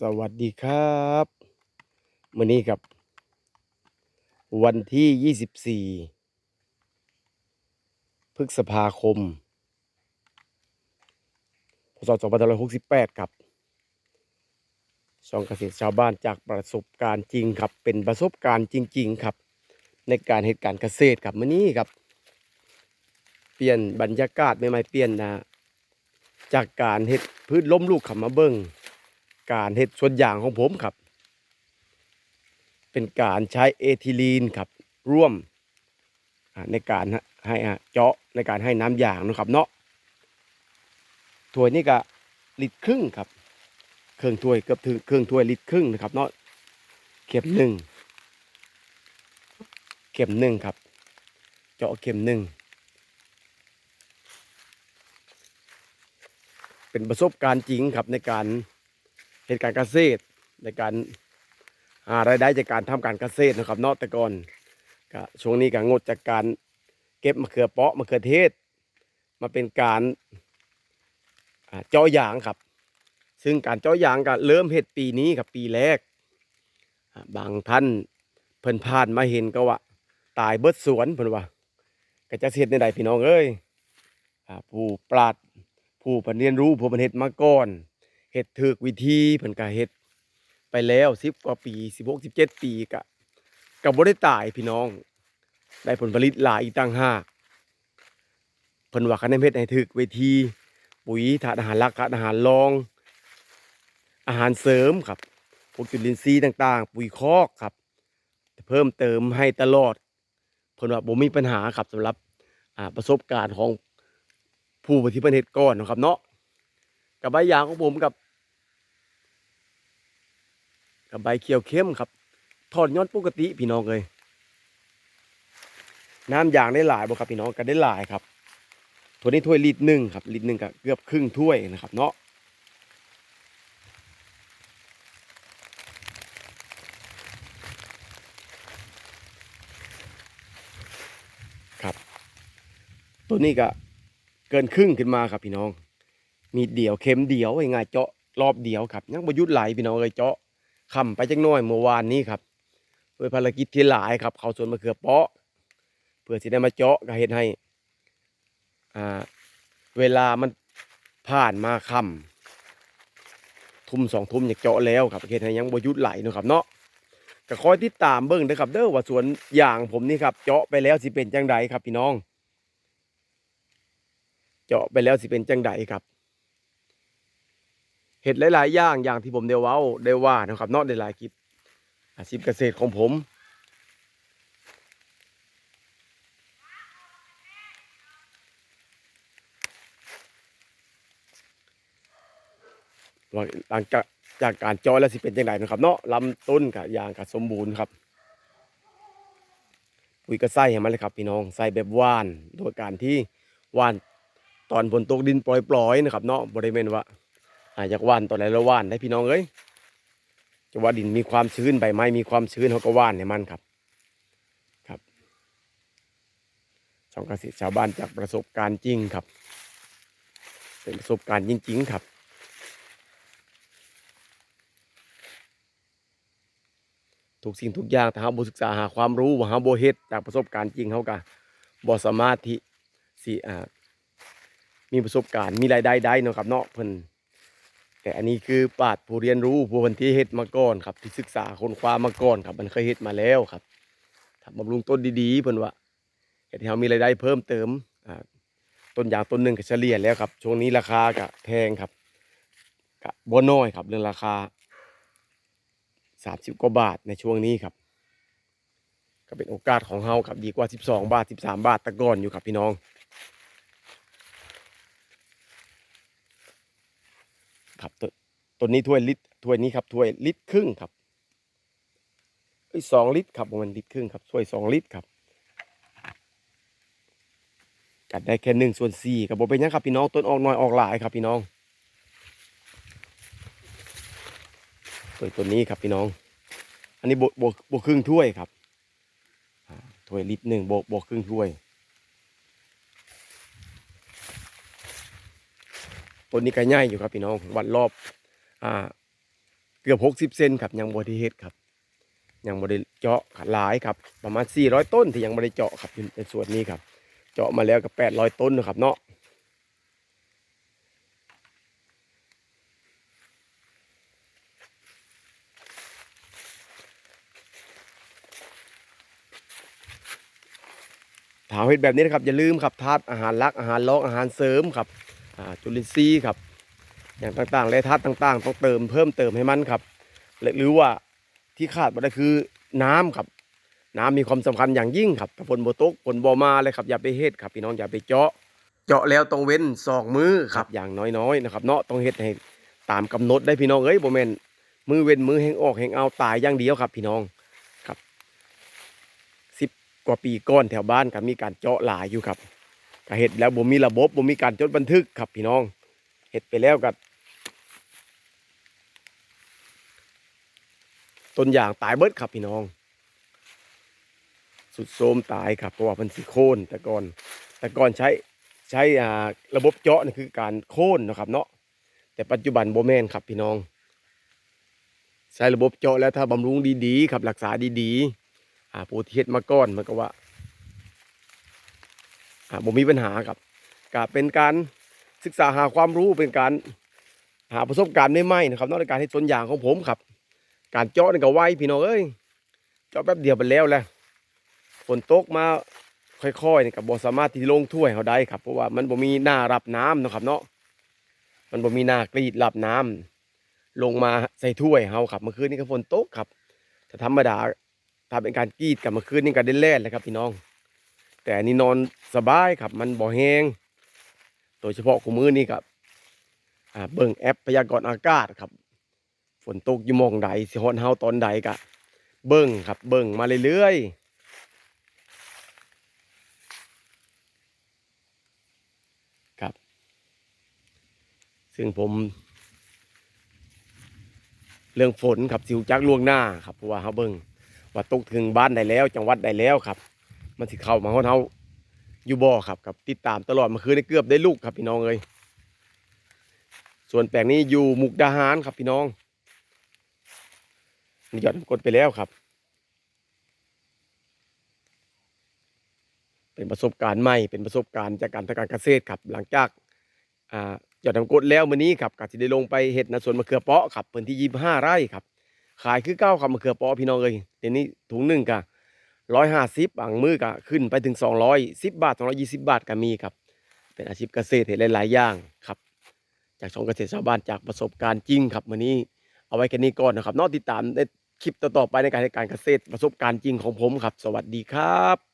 สวัสดีครับมื้อนี้กับ วันที่ 24 พฤษภาคม พศ 2568 ครับช่องเกษตรชาวบ้านจากประสบการณ์จริงครับ เป็นประสบการณ์จริง ๆ ครับ ในการเหตุการณ์เกษตรครับมื้อนี้ครับ เปลี่ยนบรรยากาศใหม่ๆเปลี่ยนนะ จากการเฮ็ดพืชล้มลูกขับมาเบิ่ง การเฮ็ดส่วนอย่างของผมครับ เป็นการใช้เอทิลีนครับ ร่วมในการให้อ่าเจาะในการให้น้ำยางนะครับเนาะถ้วยนี่ก็ลิตรครึ่งครับ เครื่องถ้วยเกือบถึงเครื่องถ้วยลิตรครึ่งนะครับเนาะเข็มหนึ่งเข็มหนึ่งครับ เจาะเข็มหนึ่งเป็นประสบการณ์จริงครับในการ เหตุการณ์เกษตรในการหารายได้จากการทำการเกษตรนะครับเนอกแต่ก่อนก็ช่วงนี้ก็งดจากการเก็บมะเขือเปาะมะเขือเทศ มาเป็นการเจาะยางครับ ซึ่งการเจาะยางก็เริ่มเฮ็ดปีนี้ครับปีแรก บางท่านเพิ่นผ่านมาเห็นก็ว่า ตายเบิดสวนเพิ่นว่า ก็จะเฮ็ดในใดพี่น้องเอ้ยผู้ปราดผู้เพิ่นเรียนรู้ผู้เพิ่นเฮ็ดมาก่อน เฮ็ดถูกวิธีเพิ่นก็เฮ็ดไปแล้ว10กว่าปี16 17ปีก็ก็บ่ได้ตายพี่น้อง ได้ผลผลิตหลายอีกต่างหากเพิ่นว่าคันได้เฮ็ดให้ถูกวิธีปุ๋ยถาดอาหารหลักถาดอาหารรอง อาหารเสริมครับพวกจุลินทรีย์ต่าง ๆ ปุ๋ยคอกครับ เพิ่มเติมให้ตลอดเพิ่นว่าบ่มีปัญหาครับสำหรับประสบการณ์ของผู้ที่เพิ่นเฮ็ดก่อนนะครับเนาะกับใบยางของผมกับ กับใบเขียวเข้มครับทอดยอดปกติพี่น้องเลยน้ำยางได้หลายบ่ครับพี่น้องก็ได้หลายครับถ้วยนี้ถ้วยลิตรหนึ่งครับลิตรหนึ่งก็เกือบครึ่งถ้วยนะครับ เนาะครับตัวนี้ก็เกินครึ่งขึ้นมาครับพี่น้อง มีเดี่ยวเข็มเดียวง่ายเจาะรอบเดียวครับยังประยุทธ์ไหลพี่น้องเลยเจาะ คำไปจักหน้อยเมื่อวานนี้ครับด้วยภารกิจที่หลายครับ เขาสวนมะเขือเปาะ เพื่อที่ได้มาเจาะก็เห็นให้อ่าเวลามันผ่านมาคำทุ่มสองทุ่มอยากเจาะแล้วครับเห็นให้ยังปรยุทธไหลนะครับเนาะก็คอยติดตามเบิ้งนะครับ เด้อว่าสวนยางผมนี่ครับ เจาะไปแล้วสิเป็นจังใดครับพี่น้อง เจาะไปแล้วสิเป็นจังใดครับ เห็ดหลาย ๆ อย่างอย่างที่ผมได้เว้าได้ว่านะครับเนอกในหลายคลิปอาชีพเกษตรของผม หลังจากจากการจอยแล้วสิเป็นยังไงนะครับ เนาะลำต้นกับยางกับสมบูรณ์ครับปุ๋ยก็ใส่ให้มันเลยครับ พี่น้องใส่แบบว่านโดยการที่ว่านตอนฝนตกดินปล่อยๆนะครับ เนาะบริเวณว่า อาจากว่านตัวไหนละว่านได้พี่น้องเอ้ยจะว่าดินมีความชื้นใบไม้มีความชื้นเขาก็ว่านให้มันครับ ครับช่องเกษตรชาวบ้านจากประสบการณ์จริงครับ เป็นประสบการณ์จริง ๆ ครับทุกสิ่งทุกอย่างถ้าเราบ่ศึกษาหาความรู้ว่าเราบ่เฮ็ดจากประสบการณ์จริงเขาก็บ่สามารถที่สิอ่ามีประสบการณ์มีรายได้ได้เนาะครับเนาะเพิ่น แต่อันนี้คือปาดผู้เรียนรู้ผู้คนที่เฮ็ดมาก่อนครับที่ศึกษาค้นคว้ามาก่อนครับ มันเคยเฮ็ดมาแล้วครับทำบำรุงต้นดีๆเพิ่นว่าเฮ็ดให้เรามีรายได้เพิ่มเติมอ่าต้นยางต้นหนึ่งก็เฉลี่ยแล้วครับ ช่วงนี้ราคาก็แพงครับก็บ่น้อยครับเรื่องราคาสามสิบกว่าบาทในช่วงนี้ครับ ก็เป็นโอกาสของเฮาครับดีกว่าสิบสองบาทสิบสามบาทตะก่อนอยู่ครับพี่น้อง ครับตัวตัวนี้ถ้วยลิตรถ้วยนี้ครับถ้วยลิตรครึ่งครับเอ้ยสองลิตรครับมันลิตรครึ่งครับถ้วยสองลิตรครับกัดได้แค่หนึ่งส่วนสี่ครับผมเป็นยังครับพี่น้องต้นออกน้อยออกหลายครับพี่น้องตัวตัวนี้ครับพี่น้อง อันนี้โบโบโบครึ่งถ้วยครับถ้วยลิตรหนึ่งโบโบครึ่งถ้วย ต้นนี้ก็ใหญ่อยู่ครับพี่น้องวัดรอบอ่าเกือบหกสิบเซนครับยังบริเฮ็ดครับ ยังบริเจาะหลายครับ ประมาณสี่ร้อยต้นที่ยังบริเจาะครับอยู่ในส่วนนี้ครับ เจาะมาแล้วกับแปดร้อยต้นนะครับเนาะถามเฮ็ดแบบนี้นะครับอย่าลืมครับธาตุอาหารลักอาหารรองอาหารเสริมครับ จุลินทรีย์ครับ อย่างต่างๆและธาตุต่างๆ ต้องเติมเพิ่มเติมให้มันครับและหรือว่าที่ขาดบ่ได้คือน้ำครับ น้ำมีความสำคัญอย่างยิ่งครับถ้าฝนบ่ตกฝนบ่มาเลยครับอย่าไปเฮ็ดครับ พี่น้องอย่าไปเจาะ เจาะแล้วต้องเว้นสองมือครับอย่างน้อยๆนะครับ เนาะต้องเฮ็ดให้ตามกำหนดได้พี่น้องเอ้ยบ่แม่นมือเว้นมือแหงออกแหงเอาตายอย่างเดียวครับ พี่น้องครับสิบกว่าปีก่อนแถวบ้านก็มีการเจาะหลายอยู่ครับ ก็เฮ็ดแล้วบ่มีระบบบ่มีการจดบันทึกครับพี่น้องเฮ็ดไปแล้วก็ต้นอย่างตายเบิดครับพี่น้อง สุดโทมตายครับเพราะว่ามันสิโค่นแต่ก่อนแต่ก่อนใช้ใช้ระบบเจาะนี่คือการโค่นนะครับ เนาะแต่ปัจจุบันโบแมนครับพี่น้อง ใช้ระบบเจาะแล้วถ้าบำรุงดีๆครับรักษาดีๆอ่าผู้ที่เฮ็ดมาก่อนมันก็ว่า อ่าบ่มีปัญหาครับก็เป็นการศึกษาหาความรู้เป็นการหาประสบการณ์ใหม่นะครับนอกในกการให้ต้นอย่างของผมครับ การเจาะนี่ก็ไวพี่น้องเอ้ยเจาะแป๊บเดียวไปแล้วแหละฝนตกมาค่อยๆนี่กับบ่สามารถที่ลงถ้วยเขาได้ครับ เพราะว่ามันบ่มีหน้ารับน้ำนะครับ เนาะมันบ่มีหน้ากรีดรับน้ำลงมาใส่ถ้วยเฮาครับเมื่อคืนนี้ก็ฝนตกครับแต่ธรรมดาถ้าเป็นการกรีดกับเมื่อคืนนี้ก็ได้แล่นเลยครับพี่น้อง แต่อันนี้นอนสบายครับ มันบ่แห้งโดยเฉพาะคู่มือนี่ครับเบิ่งแอปพยากรณ์อากาศครับ ฝนตกอยู่มองใดสิฮอดเฮาตอนใดก็เบิ่งครับ เบิ่งมาเรื่อยๆครับซึ่งผม เรื่องฝนครับสิวจักล่วงหน้าครับเพราะว่าเฮาเบิ่งว่าตกถึงบ้านได้แล้ว จังหวัดได้แล้วครับ มันสิเข้ามาฮอดเฮาอยู่บ่อครับครับ ติดตามตลอดมื่อคืนนี้เกือบได้ลูกครับพี่น้องเอ้ยส่วนแปลงนี้อยู่มุกดาหารครับพี่น้องนี่ยอดกดไปแล้วครับ เป็นประสบการณ์ใหม่เป็นประสบการณ์จากการทำการเกษตรครับ หลังจากอ่ายอดน้ำกดแล้วมื้อนี้ครับก็สิได้ลงไปเฮ็ดในสวนมะเขือเปาะครับพื้นที่25ไร่ครับ ขายคือเก้าครับมะเขือเปาะพี่น้องเอ้ยเดี๋ยวนี้ถุงหนึ่งก็ ร้อยห้าสิบบางมือก็ขึ้นไปถึงสองร้อยสิบบาทสองรอยี่สิบาทก็มีครับ เป็นอาชีพเกษตรเห็นหลายๆอย่างครับ จากช่องเกษตรชาวบ้านจากประสบการณ์จริงครับวันนี้เอาไว้แค่นี้ก่อนนะครับนอกติดตามในคลิปต่อๆไปในการให้การเกษตรประสบการณ์จริงของผมครับ สวัสดีครับ